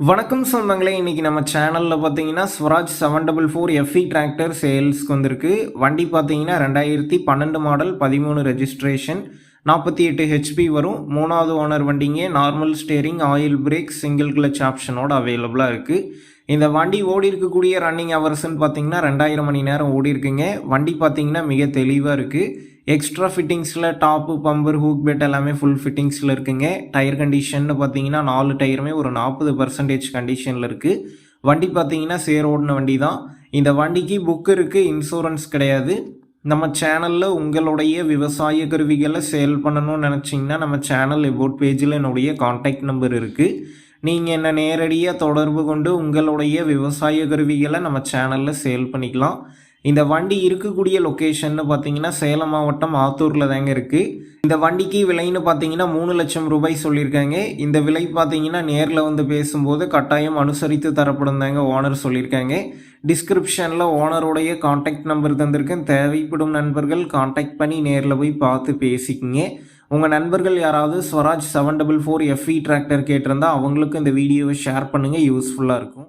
வணக்கம் சொந்தங்களே இன்றைக்கி நம்ம சேனலில் பார்த்தீங்கன்னா Swaraj seven double four FE tractor சேல்ஸ்க்கு வந்திருக்கு. வண்டி பார்த்தீங்கன்னா ரெண்டாயிரத்தி பன்னெண்டு மாடல் பதிமூணு ரெஜிஸ்ட்ரேஷன் நாற்பத்தி எட்டு ஹெச்பி வரும். மூணாவது ஓனர் வண்டிங்க normal steering oil brake single clutch ஆப்ஷனோட அவைலபிளாக இருக்குது இந்த வண்டி ஓடி இருக்கக்கூடிய ரன்னிங் ஹவர்ஸ்ன்னு பார்த்தீங்கன்னா ரெண்டாயிரம் மணி நேரம் ஓடி இருக்குங்க. வண்டி பார்த்தீங்கன்னா மிக தெளிவாக இருக்குது எக்ஸ்ட்ரா ஃபிட்டிங்ஸில் டாப்பு பம்பர் ஹூக் பெட் எல்லாமே ஃபுல் ஃபிட்டிங்ஸில் இருக்குங்க. டயர் கண்டிஷன்னு பார்த்தீங்கன்னா நாலு டயருமே ஒரு நாற்பது பர்சன்டேஜ் கண்டிஷனில் இருக்குது வண்டி பார்த்தீங்கன்னா சேர் ஓடின வண்டி தான் இந்த வண்டிக்கு புக் இருக்குது இன்சூரன்ஸ் கிடையாது. நம்ம சேனலில் உங்களுடைய விவசாய கருவிகளை சேல் பண்ணணும்னு நினச்சிங்கன்னா நம்ம சேனல் எபோட் பேஜில் என்னுடைய காண்டாக்ட் நம்பர் இருக்குது நீங்கள் என்ன நேரடியாக தொடர்பு கொண்டு உங்களுடைய விவசாய கருவிகளை நம்ம சேனலில் சேல் பண்ணிக்கலாம். இந்த வண்டி இருக்கக்கூடிய லொக்கேஷன்னு பார்த்தீங்கன்னா சேலம் மாவட்டம் ஆத்தூரில் தாங்க இருக்குது இந்த வண்டிக்கு விலைன்னு பார்த்தீங்கன்னா மூணு லட்சம் ரூபாய் சொல்லியிருக்காங்க. இந்த விலை பார்த்தீங்கன்னா நேரில் வந்து பேசும்போது கட்டாயம் அனுசரித்து தரப்படும் தாங்க ஓனர் சொல்லியிருக்காங்க. டிஸ்கிரிப்ஷனில் ஓனருடைய காண்டாக்ட் நம்பர் தந்திருக்கேன். தேவைப்படும் நண்பர்கள் காண்டாக்ட் பண்ணி நேரில் போய் பார்த்து பேசிக்கிங்க. உங்கள் நண்பர்கள் யாராவது Swaraj seven double four FE tractor கேட்டிருந்தா அவங்களுக்கும் இந்த வீடியோவை ஷேர் பண்ணுங்கள் யூஸ்ஃபுல்லாக இருக்கும்.